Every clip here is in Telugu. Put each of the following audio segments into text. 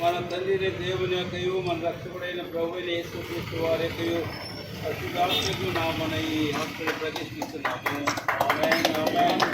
మన తండ్రి దేవుని యొక్కయు మన రక్షకుడైన ప్రభుని యేసుక్రీస్తు వారి యొక్కయు అశుధాత్మకు నా మన ఈ హాస్పిటల్ ప్రదర్శిస్తున్నాము ఆమేన్ ఆమేన్.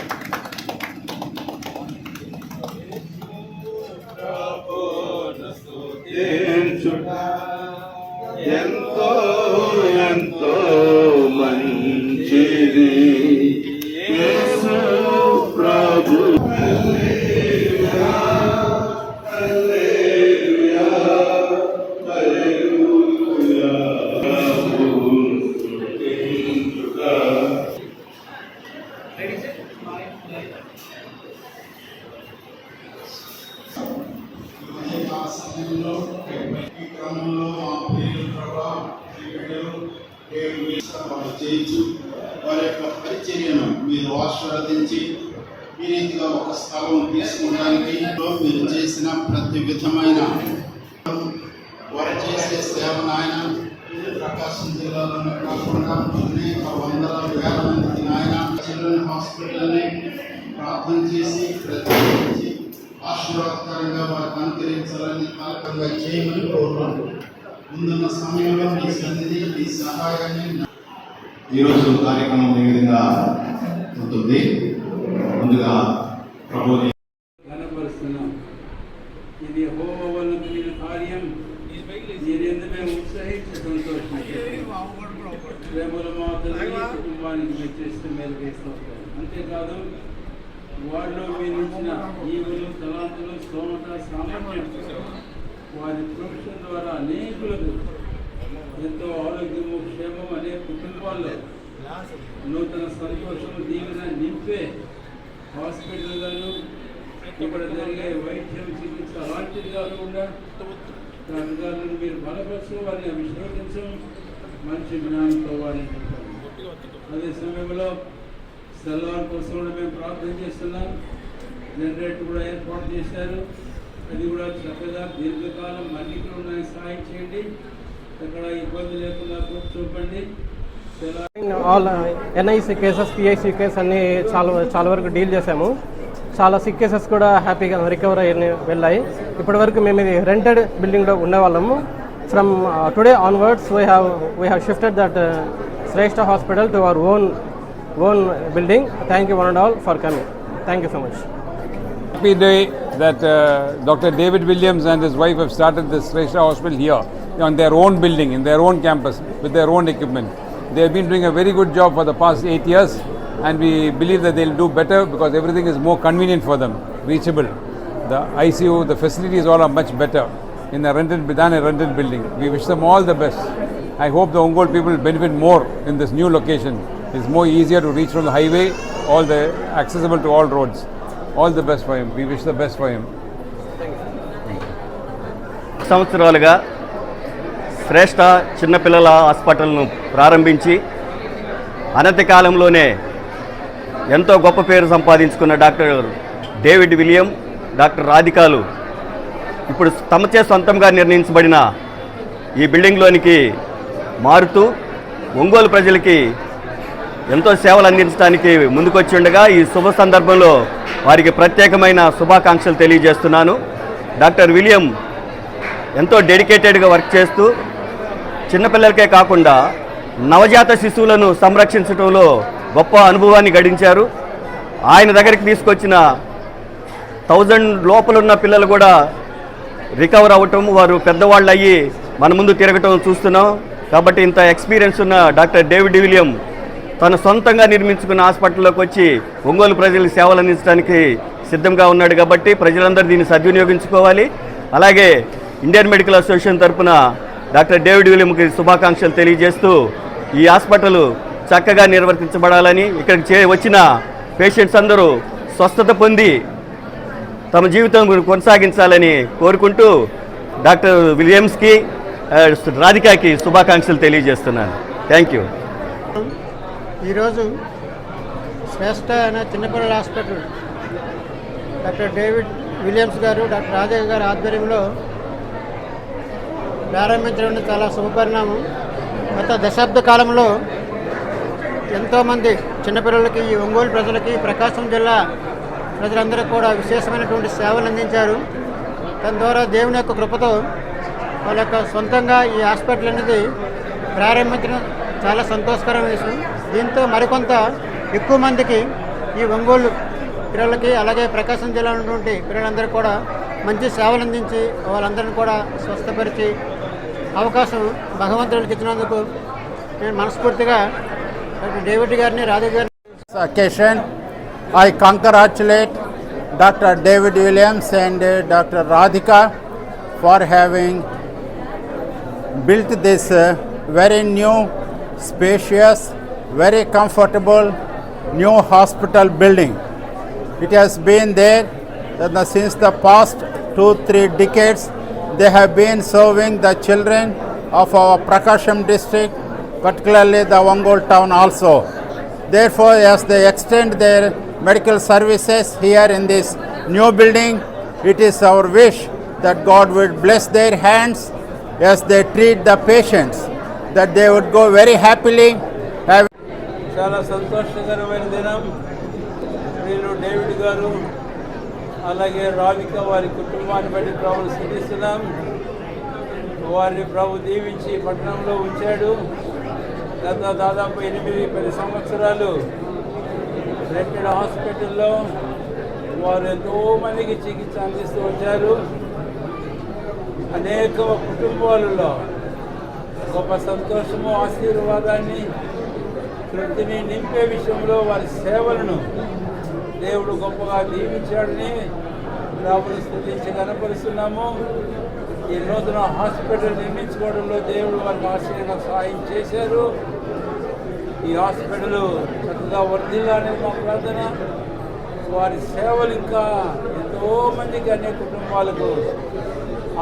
చేయించు వారి యొక్క పరిచర్యను మీరు ఆశీర్వదించి ఈ రీతిగా ఒక స్థలం తీసుకోవడానికి మీరు చేసిన ప్రతి విధమైన వారు చేసే సేవ నాయన ప్రకాశం జిల్లాలో కాకుండా అనేక వందల వేల మందికి నాయన చిల్డ్రన్ హాస్పిటల్ని ప్రార్థన చేసి ప్రత్యేకించి ఆశీర్వాదకరంగా వారికి అనుకరించాలని కాలకంగా చేయమని కోరుకుంటున్నాను ముందున్న సమయంలో మీ సన్నిధి మీ సహాయాన్ని ఈరోజు కార్యక్రమం ఈ విధంగా ఉంటుంది. ముందుగా ప్రభుని ఇది హోమ వల్ల కలిగిన కార్యం. మీరెందు మేము ఉత్సహించి మా తల్లి కుటుంబానికి మేలు అంతేకాదు వారిలో మీరు ఇచ్చిన ఈవులు తలాంతులు స్తోమత సామర్థ్యం వారి ప్రొఫెషన్ ద్వారా అనేకులకు ఎంతో ఆరోగ్యము క్షేమం అనే కుటుంబాల్లో నూతన సంతోషము దీవెన నింపే హాస్పిటల్లను ఇక్కడ జరిగే వైద్యం చికిత్స అలాంటిది కాకుండా దానిని మీరు బలపరచు వారిని అభిషేకించు మంచి జ్ఞానంతో వారిని అదే సమయంలో సెల్వార్ కోసం కూడా మేము ప్రార్థన చేస్తున్నాం. జనరేటర్ కూడా ఏర్పాటు చేశారు. అది కూడా చక్కగా దీర్ఘకాలం మన్నికలు ఉన్నాయి సహాయం చేయండి. ఎక్కడ ఇబ్బంది లేకుండా చూపండి. All NIC cases PIC cases అన్ని చాలా చాలా వరకు డీల్ చేసాము చాలా సిక్ కేసెస్ కూడా హ్యాపీగా రికవర్ అయ్యి వెళ్ళాయి. ఇప్పటి వరకు మేము ఇది రెంటెడ్ బిల్డింగ్లో ఉండేవాళ్ళము. From today onwards we have we have shifted that Shreshtha hospital to our own own building thank you one and all for coming thank you so much happy day. That uh, Dr. David Williams and his wife have started this Shrestha Hospital here on their own building, in their own campus, with their own equipment. They have been doing a very good job for the past eight years, and we believe that they'll do better because everything is more convenient for them, reachable. The ICU, the facilities all are much better in a rented than a rented building. We wish them all the best. I hope the Ongol people benefit more in this new location. It's more easier to reach from the highway, all the accessible to all roads. All the best for him We wish the best for him సంవత్సరాలుగా శ్రేష్ఠ చిన్నపిల్లల హాస్పిటల్ను ప్రారంభించి అనతి కాలంలోనే ఎంతో గొప్ప పేరు సంపాదించుకున్న డాక్టర్ డేవిడ్ విలియం డాక్టర్ రాధికాలు ఇప్పుడు తమచే సొంతంగా నిర్ణయించబడిన ఈ బిల్డింగ్లోనికి మారుతూ ఒంగోలు ప్రజలకి ఎంతో సేవలు అందించడానికి ముందుకొచ్చి ఉండగా ఈ శుభ సందర్భంలో వారికి ప్రత్యేకమైన శుభాకాంక్షలు తెలియజేస్తున్నాను. డాక్టర్ విలియం ఎంతో డెడికేటెడ్గా వర్క్ చేస్తూ చిన్నపిల్లలకే కాకుండా నవజాత శిశువులను సంరక్షించడంలో గొప్ప అనుభవాన్ని గడించారు. ఆయన దగ్గరికి తీసుకొచ్చిన థౌజండ్ లోపలున్న పిల్లలు కూడా రికవర్ అవ్వటం వారు పెద్దవాళ్ళు అయ్యి మన ముందు తిరగటం చూస్తున్నాం. కాబట్టి ఇంత ఎక్స్పీరియన్స్ ఉన్న డాక్టర్ డేవిడ్ విలియం తను సొంతంగా నిర్మించుకున్న హాస్పిటల్లోకి వచ్చి ఒంగోలు ప్రజలకు సేవలు అందించడానికి సిద్ధంగా ఉన్నాడు కాబట్టి ప్రజలందరూ దీన్ని సద్వినియోగించుకోవాలి. అలాగే ఇండియన్ మెడికల్ అసోసియేషన్ తరపున డాక్టర్ డేవిడ్ విలియంకి శుభాకాంక్షలు తెలియజేస్తూ ఈ హాస్పిటల్ చక్కగా నిర్వర్తించబడాలని ఇక్కడికి చే వచ్చిన పేషెంట్స్ అందరూ స్వస్థత పొంది తమ జీవితం కొనసాగించాలని కోరుకుంటూ డాక్టర్ విలియమ్స్కి రాధికాకి శుభాకాంక్షలు తెలియజేస్తున్నాను. Thank you. ఈరోజు శ్రేష్ట అనే చిన్నపిల్లల హాస్పిటల్ డాక్టర్ డేవిడ్ విలియమ్స్ గారు డాక్టర్ రాజయ్య గారు ఆధ్వర్యంలో ప్రారంభించడం చాలా శుభపరిణామం. గత దశాబ్ద కాలంలో ఎంతోమంది చిన్నపిల్లలకి ఈ ఒంగోలు ప్రజలకి ప్రకాశం జిల్లా ప్రజలందరూ కూడా విశేషమైనటువంటి సేవలు అందించారు. దాని ద్వారా దేవుని యొక్క కృపతో వాళ్ళ యొక్క సొంతంగా ఈ హాస్పిటల్ అనేది ప్రారంభించడం చాలా సంతోషకరమైన విషయం. దీంతో మరికొంత ఎక్కువ మందికి ఈ ఒంగోలు పిల్లలకి అలాగే ప్రకాశం జిల్లాలో ఉన్నటువంటి పిల్లలందరికీ కూడా మంచి సేవలు అందించి వాళ్ళందరిని కూడా స్వస్థపరిచి అవకాశం భగవంతుడికి ఇచ్చినందుకు నేను మనస్ఫూర్తిగా డాక్టర్ డేవిడ్ గారిని రాధా గారిని occasion I congratulate doctor David Williams and doctor Radhika for having built built this new very new, spacious, very comfortable new hospital building. It has been there uh, since the past two, three decades. They have been serving the children of our Prakasham district, particularly the Ongol town also. Therefore, as they extend their medical services here in this new building, it is our wish that God would bless their hands as they treat the patients, that they would go very happily, చాలా సంతోషకరమైన దినం. నేను డేవిడ్ గారు అలాగే రాధిక వారి కుటుంబాన్ని బట్టి ప్రభుని స్థుతిస్తున్నాం. వారిని ప్రభు దీవించి పట్టణంలో ఉంచాడు. గత దాదాపు ఎనిమిది పది సంవత్సరాలు రెంటెడ్ హాస్పిటల్లో వారు ఎంతో మందికి చికిత్స అందిస్తూ వచ్చారు. అనేక కుటుంబాలలో గొప్ప సంతోషము ఆశీర్వాదాన్ని తృప్తిని నింపే విషయంలో వారి సేవలను దేవుడు గొప్పగా దీవించాడని ప్రభుని స్థుతించి కనపరుస్తున్నాము. ఈ నూతన హాస్పిటల్ నిర్మించుకోవడంలో దేవుడు వారికి ఆశ్చర్యంగా సహాయం చేశారు. ఈ హాస్పిటల్ చక్కగా వర్ధిల్లాలని మా ప్రార్థన. వారి సేవలు ఇంకా ఎంతో మందికి అనేక కుటుంబాలకు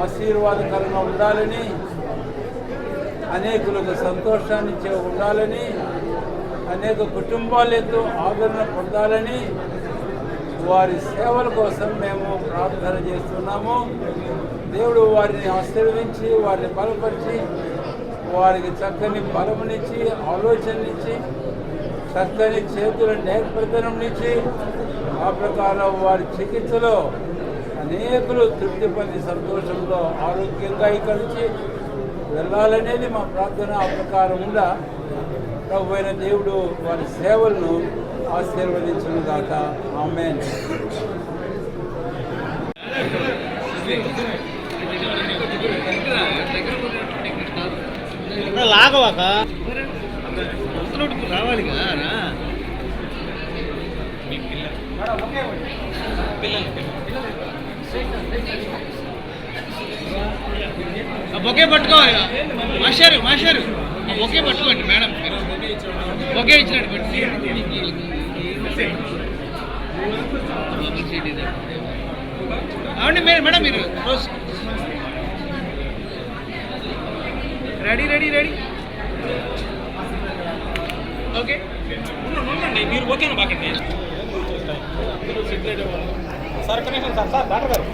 ఆశీర్వాదకరంగా ఉండాలని అనేకులకు సంతోషాన్నిచ్చే ఉండాలని అనేక కుటుంబాలు ఆదరణ పొందాలని వారి సేవల కోసం మేము ప్రార్థన చేస్తున్నాము. దేవుడు వారిని ఆశీర్వదించి వారిని బలపరిచి వారికి చక్కని బలమునిచ్చి ఆలోచననిచ్చి చక్కని చేతుల నేర్పరితనంనిచ్చి ఆ ప్రకారం వారి చికిత్సలో అనేకులు తృప్తి పొంది సంతోషంలో ఆరోగ్యంగా కలిసి వెళ్ళాలనేది మా ప్రార్థన ఆ ప్రకారం ఉండా ప్రభు అయిన దేవుడు వారి సేవలను ఆశీర్వదించును గాక. ఆమెన్. బొకే పట్టుకోవాలి మాస్టారు మాస్టారు. ఒకే పట్టుకోండి మేడం. మీరు ఇచ్చినట్టు పెట్టి. అవునండి మీరు మేడం మీరు రోజు రెడీ రెడీ రెడీ. ఓకే. మీరు ఓకేనా బాగా సార్ కనీసం సార్ సార్ డాక్టర్ గారు.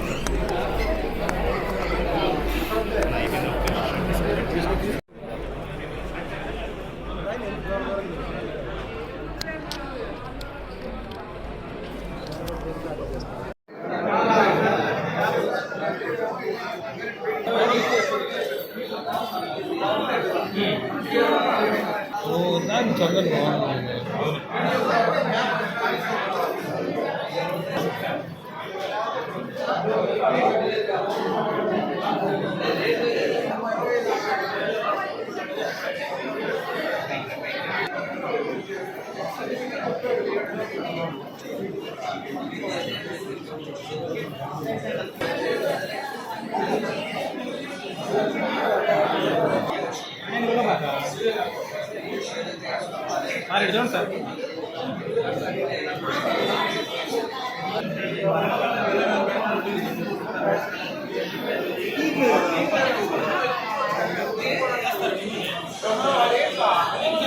讲个什？సార్ ఇటు చూడండి సార్ Thank.